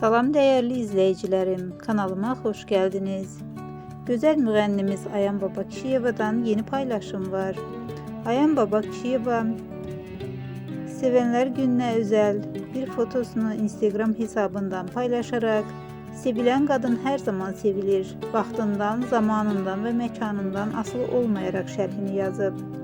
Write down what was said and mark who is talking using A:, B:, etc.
A: Salam değerli izleyicilerim, kanalıma hoş geldiniz. Güzel müğennimiz Ayan Baba Kişiyeva'dan yeni paylaşım var. Ayan Baba Kişiyeva Sevenler Gününe özel bir fotosunu Instagram hesabından paylaşarak Sevilen kadın her zaman sevilir. Vaxtından, zamanından ve mekanından asılı olmayarak şerhini yazıb.